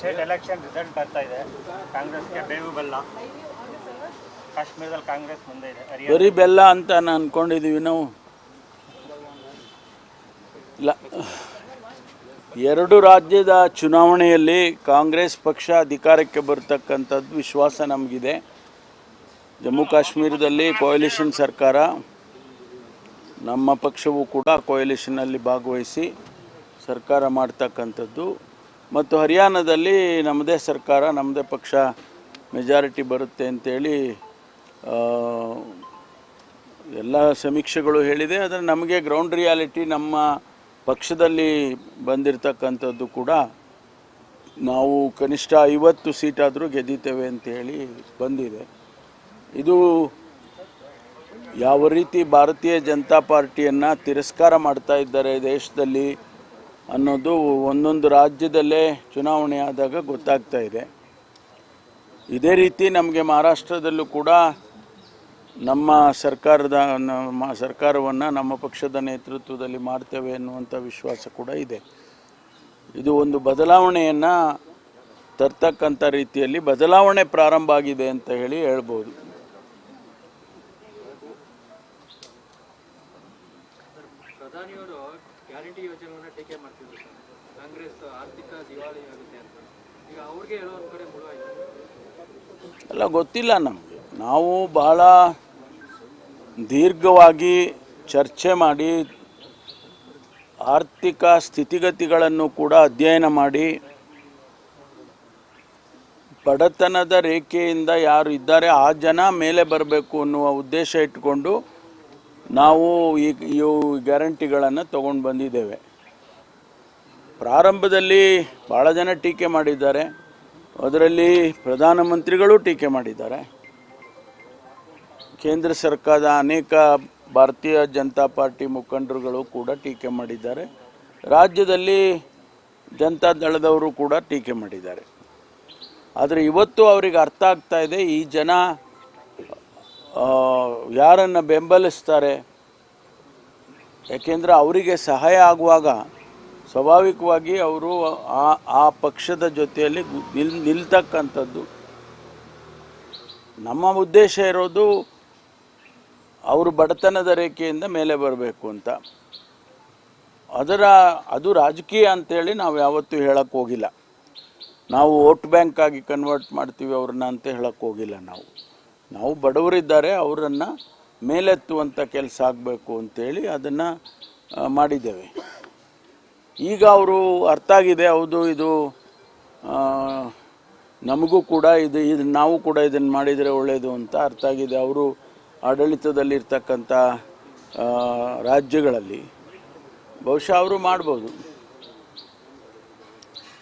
State election result ಬರ್ತಾ ಇದೆ. ಕಾಂಗ್ರೆಸ್ಗೆ ಬೇವು ಬೆಲ್ಲ. ಕಾಶ್ಮೀರದಲ್ಲಿ ಕಾಂಗ್ರೆಸ್ ಮುಂದೆ ಇದೆ. ಬರೀ ಬೆಲ್ಲ ಅಂತ ನಾನು ಅನ್ಕೊಂಡಿದ್ದೀವಿ ನಾವು. ಇಲ್ಲ. ಎರಡು ರಾಜ್ಯದ ಚುನಾವಣೆಯಲ್ಲಿ ಕಾಂಗ್ರೆಸ್ ಪಕ್ಷ ಅಧಿಕಾರಕ್ಕೆ ಬರ್ತಕ್ಕಂಥದ್ದು ವಿಶ್ವಾಸ ನಮಗಿದೆ. ಜಮ್ಮು ಕಾಶ್ಮೀರದಲ್ಲಿ ಕೋಯಲಿಷನ್ ಸರ್ಕಾರ, ನಮ್ಮ ಪಕ್ಷವು ಕೂಡ ಕೋಯಲಿಷನ್ನಲ್ಲಿ ಭಾಗವಹಿಸಿ ಸರ್ಕಾರ ಮಾಡ್ತಕ್ಕಂಥದ್ದು. ಮತ್ತು ಹರಿಯಾಣದಲ್ಲಿ ನಮ್ಮದೇ ಸರ್ಕಾರ, ನಮ್ಮದೇ ಪಕ್ಷ ಮೆಜಾರಿಟಿ ಬರುತ್ತೆ ಅಂತೇಳಿ ಎಲ್ಲ ಸಮೀಕ್ಷೆಗಳು ಹೇಳಿದೆ. ಆದರೆ ನಮಗೆ ಗ್ರೌಂಡ್ ರಿಯಾಲಿಟಿ ನಮ್ಮ ಪಕ್ಷದಲ್ಲಿ ಬಂದಿರತಕ್ಕಂಥದ್ದು ಕೂಡ ನಾವು ಕನಿಷ್ಠ ಐವತ್ತು ಸೀಟಾದರೂ ಗೆದ್ದಿತೇವೆ ಅಂತೇಳಿ ಬಂದಿದೆ. ಇದು ಯಾವ ರೀತಿ ಭಾರತೀಯ ಜನತಾ ಪಾರ್ಟಿಯನ್ನು ತಿರಸ್ಕಾರ ಮಾಡ್ತಾ ಇದ್ದಾರೆ ದೇಶದಲ್ಲಿ ಅನ್ನೋದು ಒಂದೊಂದು ರಾಜ್ಯದಲ್ಲೇ ಚುನಾವಣೆ ಆದಾಗ ಗೊತ್ತಾಗ್ತಾ ಇದೆ. ಇದೇ ರೀತಿ ನಮಗೆ ಮಹಾರಾಷ್ಟ್ರದಲ್ಲೂ ಕೂಡ ನಮ್ಮ ಸರ್ಕಾರದ ನಮ್ಮ ಸರ್ಕಾರವನ್ನು ನಮ್ಮ ಪಕ್ಷದ ನೇತೃತ್ವದಲ್ಲಿ ಮಾಡ್ತೇವೆ ಅನ್ನುವಂಥ ವಿಶ್ವಾಸ ಕೂಡ ಇದೆ. ಇದು ಒಂದು ಬದಲಾವಣೆಯನ್ನು ತರ್ತಕ್ಕಂಥ ರೀತಿಯಲ್ಲಿ ಬದಲಾವಣೆ ಪ್ರಾರಂಭ ಆಗಿದೆ ಅಂತ ಹೇಳಿ ಹೇಳ್ಬೋದು. ಪ್ರಧಾನಿಯವರು ಗ್ಯಾರಂಟಿ ಯೋಜನೆಯನ್ನ ಟೀಕೆ ಮಾಡ್ತಿದ್ರು ಸರ್. ಕಾಂಗ್ರೆಸ್ ಆರ್ಥಿಕ ದಿವಾಳಿ ಆಗುತ್ತೆ ಅಂತ. ಈಗ ಅವ್ರಿಗೆ ಹೇಳೋ ಕಡೆ ಅಲ್ಲ, ಗೊತ್ತಿಲ್ಲ ನಮಗೆ. ನಾವು ಬಹಳ ದೀರ್ಘವಾಗಿ ಚರ್ಚೆ ಮಾಡಿ, ಆರ್ಥಿಕ ಸ್ಥಿತಿಗತಿಗಳನ್ನು ಕೂಡ ಅಧ್ಯಯನ ಮಾಡಿ, ಬಡತನದ ರೇಖೆಯಿಂದ ಯಾರು ಇದ್ದಾರೆ, ಆ ಜನ ಮೇಲೆ ಬರಬೇಕು ಅನ್ನುವ ಉದ್ದೇಶ ಇಟ್ಟುಕೊಂಡು ನಾವು ಈ ಇವು ಗ್ಯಾರಂಟಿಗಳನ್ನು ತಗೊಂಡು ಬಂದಿದ್ದೇವೆ. ಪ್ರಾರಂಭದಲ್ಲಿ ಭಾಳ ಜನ ಟೀಕೆ ಮಾಡಿದ್ದಾರೆ. ಅದರಲ್ಲಿ ಪ್ರಧಾನಮಂತ್ರಿಗಳು ಟೀಕೆ ಮಾಡಿದ್ದಾರೆ. ಕೇಂದ್ರ ಸರ್ಕಾರದ ಅನೇಕ ಭಾರತೀಯ ಜನತಾ ಪಾರ್ಟಿ ಮುಖಂಡರುಗಳು ಕೂಡ ಟೀಕೆ ಮಾಡಿದ್ದಾರೆ. ರಾಜ್ಯದಲ್ಲಿ ಜನತಾ ದಳದವರು ಕೂಡ ಟೀಕೆ ಮಾಡಿದ್ದಾರೆ. ಆದರೆ ಇವತ್ತು ಅವರಿಗೆ ಅರ್ಥ ಆಗ್ತಾ ಇದೆ, ಈ ಜನ ಯಾರನ್ನು ಬೆಂಬಲಿಸ್ತಾರೆ? ಯಾಕೆಂದರೆ ಅವರಿಗೆ ಸಹಾಯ ಆಗುವಾಗ ಸ್ವಾಭಾವಿಕವಾಗಿ ಅವರು ಆ ಆ ಪಕ್ಷದ ಜೊತೆಯಲ್ಲಿ ನಿಲ್, ನಿಲ್ತಕ್ಕಂಥದ್ದು. ನಮ್ಮ ಉದ್ದೇಶ ಇರೋದು ಅವರು ಬಡತನದ ರೇಖೆಯಿಂದ ಮೇಲೆ ಬರಬೇಕು ಅಂತ. ಅದರ, ಅದು ರಾಜಕೀಯ ಅಂತೇಳಿ ನಾವು ಯಾವತ್ತೂ ಹೇಳಕ್ಕೆ ಹೋಗಿಲ್ಲ. ನಾವು ವೋಟ್ ಬ್ಯಾಂಕ್ ಆಗಿ ಕನ್ವರ್ಟ್ ಮಾಡ್ತೀವಿ ಅವ್ರನ್ನ ಅಂತ ಹೇಳಕ್ಕೆ ಹೋಗಿಲ್ಲ ನಾವು. ನಾವು ಬಡವರಿದ್ದಾರೆ, ಅವರನ್ನು ಮೇಲೆತ್ತುವಂಥ ಕೆಲಸ ಆಗಬೇಕು ಅಂತೇಳಿ ಅದನ್ನು ಮಾಡಿದ್ದೇವೆ. ಈಗ ಅವರು ಅರ್ಥ ಆಗಿದೆ, ಹೌದು, ಇದು ನಮಗೂ ಕೂಡ ಇದು ಇದು, ನಾವು ಕೂಡ ಇದನ್ನು ಮಾಡಿದರೆ ಒಳ್ಳೆಯದು ಅಂತ ಅರ್ಥ ಆಗಿದೆ. ಅವರು ಆಡಳಿತದಲ್ಲಿರ್ತಕ್ಕಂಥ ರಾಜ್ಯಗಳಲ್ಲಿ, ಬಹುಶಃ ಅವರು ಮಾಡ್ಬೋದು.